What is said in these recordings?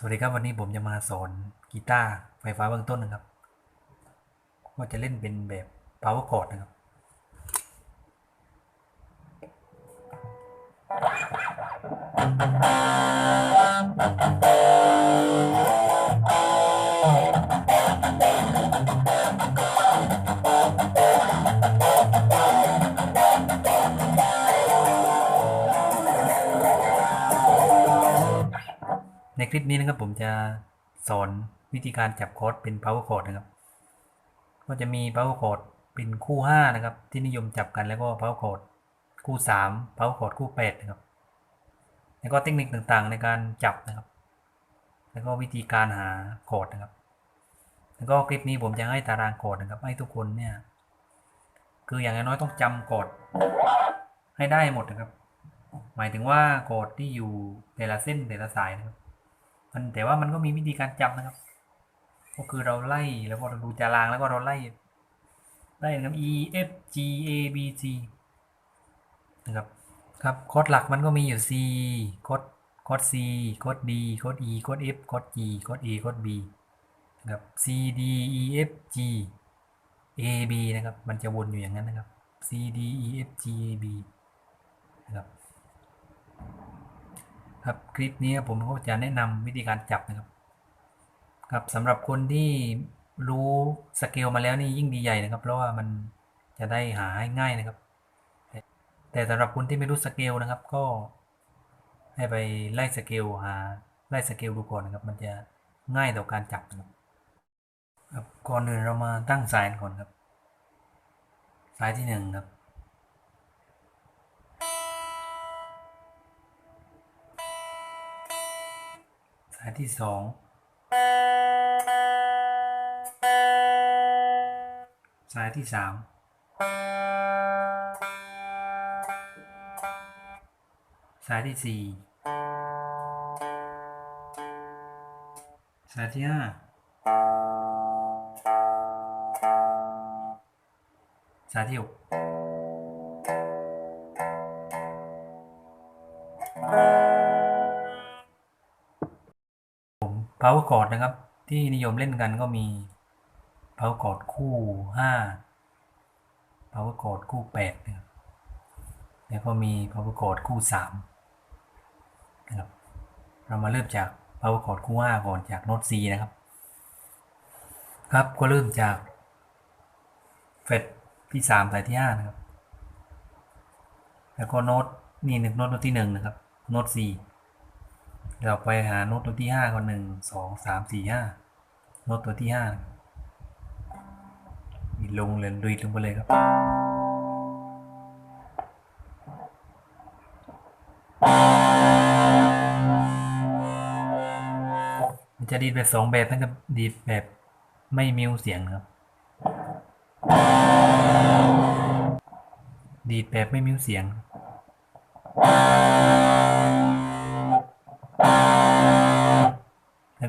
สวัสดีครับวันนี้ผมจะมาสอนกีตาร์ไฟฟ้าเบื้องต้นนะครับว่าจะเล่นเป็นแบบ power chord นะครับ ในคลิปนี้นะครับผมจะสอนวิธีการจับคอร์ดเป็น power chord นะครับ ก็จะมี power chord เป็นคู่ 5 นะครับ ที่นิยมจับกันแล้วก็ power chord คู่ 3 power chord คู่ 8 นะครับ แล้วก็เทคนิคต่างๆในการจับนะครับ แล้วก็วิธีการหาคอร์ดนะครับ แล้วก็คลิปนี้ผมจะให้ตารางคอร์ดนะครับ ให้ทุกคนเนี่ย คืออย่างน้อยต้องจำคอร์ดให้ได้หมดนะครับ หมายถึงว่าโคอร์ดที่อยู่แต่ละเส้นแต่ละสายนะครับ มันแต่ว่ามันก็มีวิธีการจำนะครับ ก็คือเราไล่แล้วก็เราดูตารางแล้วก็เราไล่ไล่นะครับ E F G A B G นะครับครับโค้ดหลักมันก็มีอยู่ C โค้ดโค้ด C โค้ด D โค้ด E โค้ด F โค้ด G โค้ด A โค้ด B นะครับ C D E F G A B นะครับ มันจะวนอยู่อย่างนั้นนะครับ C D E F G A B นะครับ ครับคลิปนี้ผมก็จะแนะนำวิธีการจับนะครับครับสำหรับคนที่รู้สเกลมาแล้วนี่ยิ่งดีใหญ่นะครับ เพราะว่ามันจะได้หาให้ง่ายนะครับ แต่สำหรับคนที่ไม่รู้สเกลนะครับ ก็ ให้ไปไล่สเกลหาไล่สเกลดูก่อนนะครับ มันจะง่ายต่อการจับนะครับครับก่อนอื่นเรามาตั้งสายก่อนครับ สายที่หนึ่งครับ สายที่สองสายที่สามสายที่สี่สายที่ห้าสายที่หก power chord นะครับ ที่นิยมเล่นกันก็มี power chord คู่ 5 power chord คู่8นะครับแล้วก็มี power chord คู่3นะครับเรามาเริ่มจาก power chord คู่ 5 ก่อนจากโน้ต C นะครับ ครับก็เริ่มจากเฟดที่3สายที่5นะครับ แล้วก็โน้ตนี่หนึ่งโน้ตโน้ตที่1นะครับโน้ต C เราไปหาโน้ตตัวที่ห้าก่อนหนึ่งสองสามสี่ห้าโน้ตตัวที่ห้าดีลงเลยดุยลงไปเลยครับมันจะดีดแบบสองแบบนะครับดีดแบบไม่มิวเสียงนะครับ ดีดแบบไม่มิวเสียง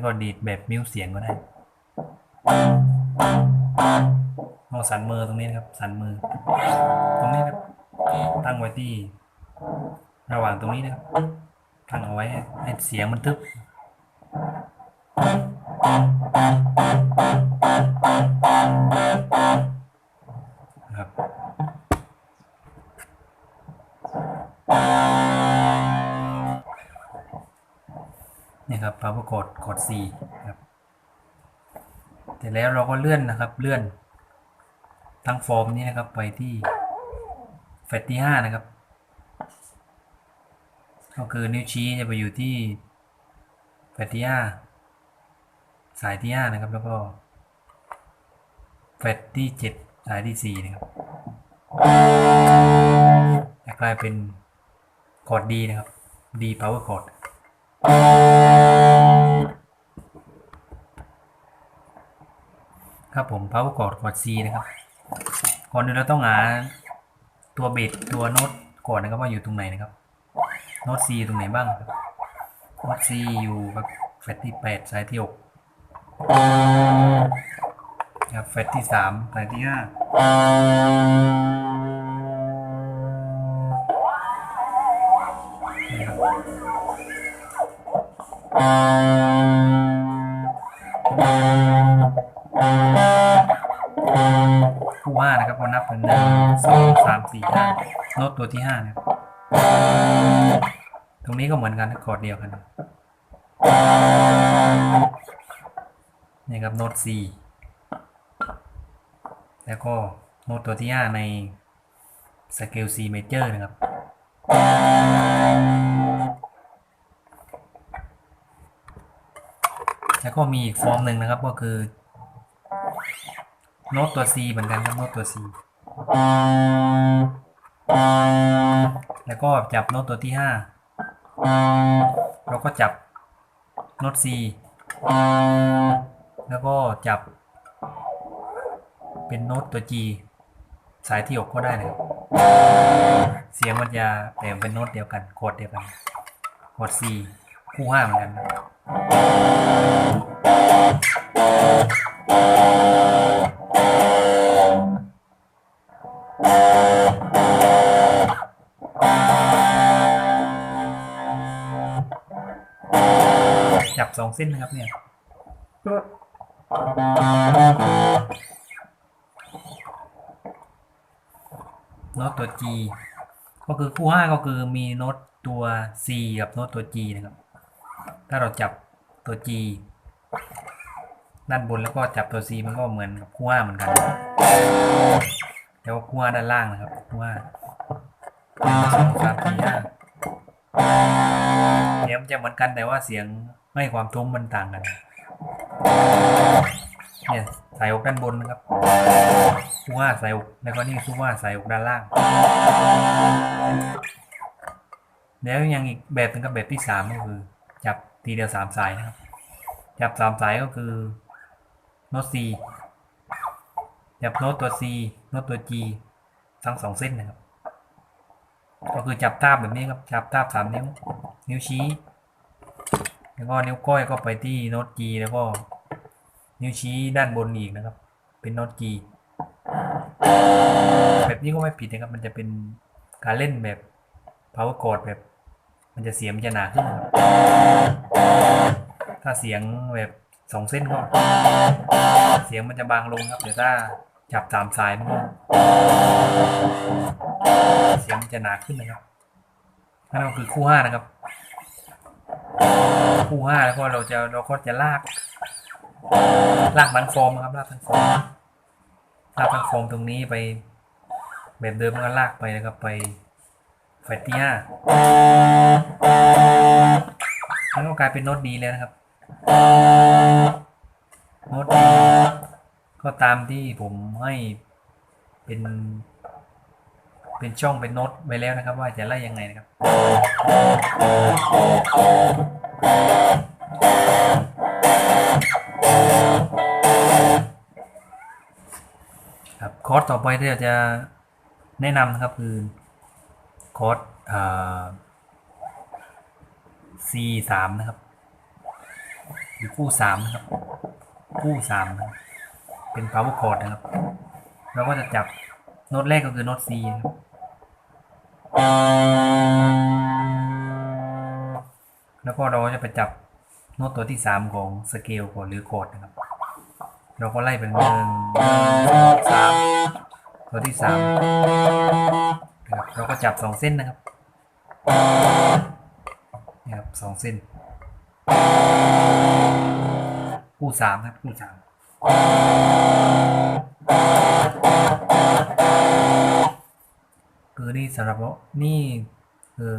แล้วก็ดีดแบบมิวเสียงก็ได้เอาสันมือตรงนี้นะครับ สันมือ ตรงนี้ครับ ตั้งไว้ที่ ระหว่างตรงนี้นะครับตั้งเอาไว้ให้เสียงมันทึบนะครับ 4ครับเสร็จแล้วเราก็เลื่อนนะครับเลื่อนทั้งฟอร์มนี้นะครับไปที่เฟสที่ห้านะครับ ก็คือนิ้วชี้จะไปอยู่ที่เฟสที่ห้าสายที่ห้านะครับแล้วก็เฟสที่เจ็ดสายที่สี่นะครับจะกลายเป็นคอร์ดดีนะครับดีเพล power chord ครับผม power chord กด C นะครับ ก่อนอื่นเราต้องหาตัวเบสตัวโน้ตก่อนนะครับว่าอยู่ตรงไหนนะครับ โน้ต C ตรงไหนบ้างโน้ต C อยู่ครับแฟตที่แปดสายที่หกครับแฟตที่สามสายที่ห้าครับ สี่ห้าโน้ตตัวที่ห้านะครับตรงนี้ก็เหมือนกันนะคอร์ดเดียวกันนะนี่ครับโน้ต C แล้วก็โน้ตตัวที่5ในสเกล C major นะครับ แล้วก็มีอีกฟอร์มหนึ่งนะครับก็คือ โน้ตตัว C เหมือนกันครับโน้ตตัว C แล้วก็จับโน้ตตัวที่ 5 เราก็จับโน้ต C แล้วก็จับ เป็นโน้ตตัว G สายที่6ก็ได้นะครับเสียงมันจะแต่เป็นโน้ตเดียวกันโคดเดียวกันโคด C คู่ห้าเหมือนกันนะ บสองเส้นนะครับเนี่ยโน้ตตัว G ก็คือคู่5ก็คือมีโน้ตตัว C กับโน้ตตัว G นะครับ ถ้าเราจับตัว G ด้านบนแล้วก็จับตัว C มันก็เหมือนกับคู่5เหมือนกัน แต่ว่าคู่5ด้านล่างนะครับคู่5หนึ่งสองสามสี่ห้าเสียมันจะเหมือนกันแต่ว่าเสียง ให้ความทุ้มมันต่างกันเนี่ยสายอกด้านบนนะครับคู่าสายอกแล้วก็นี่คู่าสายอกด้านล่างแล้วยังอีกแบบหนึงก็แบบที่สามก็คือ จับทีเดียวสามสายนะครับ จับสามสายก็คือโน้ต C จับโน้ตตัว C โน้ตตัว G ทั้งสองเส้นนะครับ ก็คือจับทาบแบบนี้ครับ จับทาบสามนิ้ว นิ้วชี้ แล้วก็นิ้วก้อยก็ไปที่โน้ต G แล้วก็นิ้วชี้ด้านบนอีกนะครับ เป็นโน้ต G แบบนี้ก็ไม่ผิดนะครับ มันจะเป็นการเล่นแบบ power chord แบบ มันจะเสียงมันจะหนาขึ้นครับ ถ้าเสียงแบบสองเส้นก็ เสียงมันจะบางลงครับ เดี๋ยวถ้าจับสามสายมันก็เสียงมันจะหนาขึ้นนะครับนั่นก็คือคู่ห้านะครับ คู่ห้าแล้วก็เราจะเราก็จะลาก ลากทั้งฟอร์มครับลากทั้งฟอร์มลากทั้งฟอร์มตรงนี้ไป แบบเดิมก็ลากไปนะครับไปแฟตที่ห้าแล้วก็กลายเป็นโน้ตดีแล้วนะครับโน้ตดีก็ตามที่ผมให้เป็น เป็นช่องเป็นโน้ตไว้แล้วนะครับ ว่าจะไล่ยังไงนะครับ ครับคอร์สต่อไปที่เราจะแนะนำนะครับคือคอร์สอ่า C สามนะครับหรือคู่สามนะครับ คู่สามนะครับเป็น power chord นะครับ เราก็จะจับโน้ตแรกก็คือโน้ต C นะครับ แล้วก็เราจะไปจับโน้ตตัวที่สามของสเกลก่อนหรือโคดนะครับ เราก็ไล่เป็นหนึ่งสามตัวที่สามนะครับเราก็จับสองเส้นนะครับนี่ครับสองเส้นคู่สามครับคู่สาม คือนี่สำหรับนี่คือ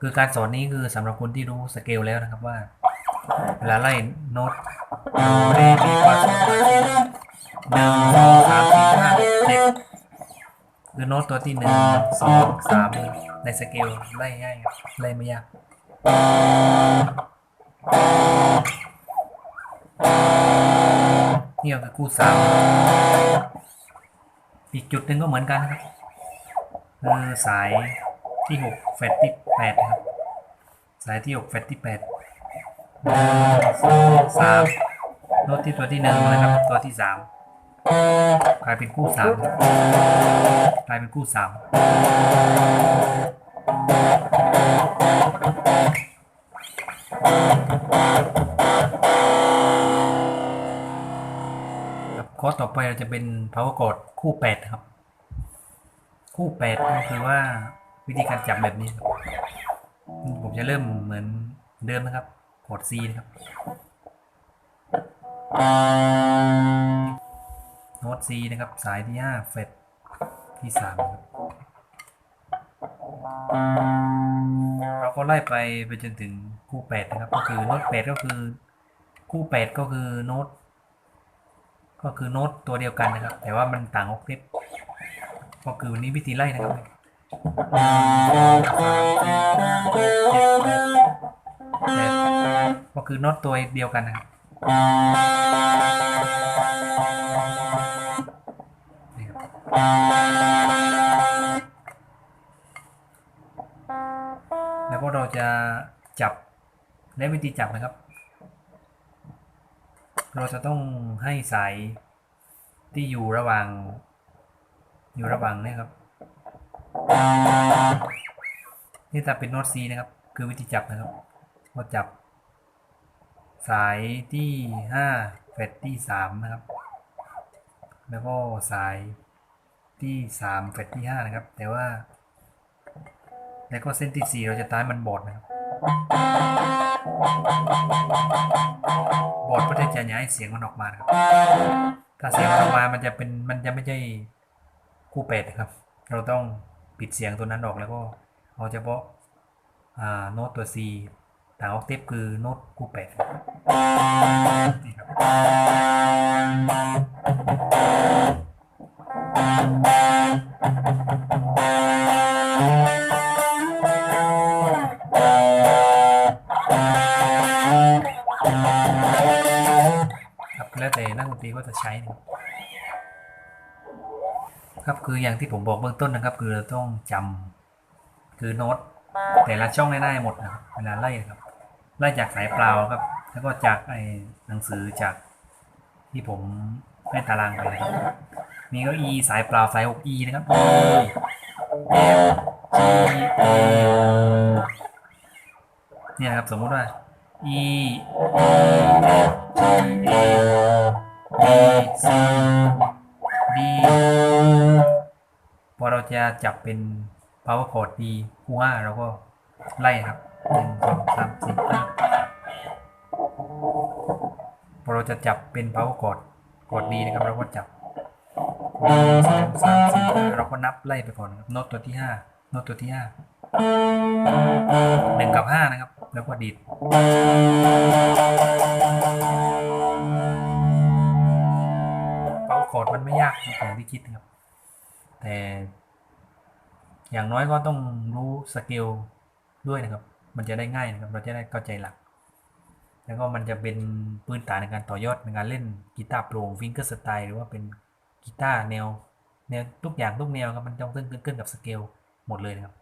คือการสอนนี้คือสำหรับคนที่รู้สเกลแล้วนะครับว่าเวลาไล่โน้ตเรมีฟาโซลาหนึ่งสองสามสี่ห้าหกเจ็ดคือโน้ตตัวที่หนึ่งสองสามในสเกลไล่ง่ายครับไล่ไม่ยากนี่ก็คือคู่สามอีกจุดหนึ่งก็เหมือนกันนะครับ สายที่หกแฟตที่แปดครับ สายที่หกแฟตที่แปดสองสามโน้ตที่ตัวที่หนึ่งนะครับ ตัวที่สามกลายเป็นคู่สามกลายเป็นคู่สามครับคอร์สต่อไปเราจะเป็น power chord คู่แปดครับ คู่แปดก็คือว่าวิธีการจับแบบนี้ครับผมจะเริ่มเหมือนเดิมนะครับ กด C นะครับ โน้ต C นะครับ สายที่5เฟดที่3ครับ เราก็ไล่ไปไปจนถึงคู่8นะครับ ก็คือโน้ต8ก็คือ คู่8ก็คือโน้ต ก็คือโน้ตตัวเดียวกันนะครับ แต่ว่ามันต่างออกเทป ก็คือวันนี้วิธีไล่นะครับสามสี่ห้าหกเจ็ดแปดแปดก็คือโน้ตตัวเดียวกันนะครับแล้วก็เราจะจับและวิธีจับนะครับ เราจะต้องให้สายที่อยู่ระหว่าง อยู่ระหว่างเนี่ยครับ นี่ถ้าเป็นโน้ต C นะครับ คือวิธีจับนะครับก็จับ สายที่5เฟดที่3นะครับ แล้วก็สายที่3เฟดที่5นะครับ แต่ว่า แล้วก็เส้นที่4เราจะต้ายมันบอดนะครับบอดเพื่อที่จะย้ายเสียงมันออกมานะครับ ถ้าเสียงมันออกมามันจะเป็นมันจะไม่ใช่ คู่แปดครับ เราต้องปิดเสียงตัวนั้นออกแล้วก็เอาเฉพาะโน้ตตัว C ต่างออกเทปคือโน้ตคู่แปดนี่ครับ ครับคืออย่างที่ผมบอกเบื้องต้นนะครับ คือเราต้องจำคือโน้ตแต่ละช่องให้ได้หมดนะครับเวลาไล่นะครับไล่จากสายเปล่าครับ แล้วก็จากไอ้หนังสือจากที่ผมให้ตารางไปนะครับนี่ก็ E สายเปล่าสาย 6E นะครับ E F G A เนี่ยนะครับสมมุติว่า E E F G A B C D พอเรา จะจับเป็น power chord D คู่ห้าเราก็ไล่ครับหนึ่งสองสามสี่ห้าพอเราจะจับเป็น power chord chord D นะครับเราก็จับหนึ่งสองสามสี่ห้าเราก็นับไล่ไปก่อนนะครับโน้ตตัวที่ห้าโน้ตตัวที่ห้าหนึ่งกับห้านะครับ แล้วก็ดีดเป่าคอร์ดมันไม่ยากอย่างที่คิดนะครับ แต่ อย่างน้อยก็ต้องรู้สเกลด้วยนะครับ มันจะได้ง่ายนะครับ เราจะได้เข้าใจหลัก แล้วก็มันจะเป็นพื้นฐานในการต่อยอดในการเล่นกีตาร์โปร่งฟิงเกอร์สไตล์หรือว่าเป็นกีตาร์แนวแนวทุกอย่างทุกแนวครับมันต้องขึ้นขึ้นกับสเกลหมดเลยนะครับ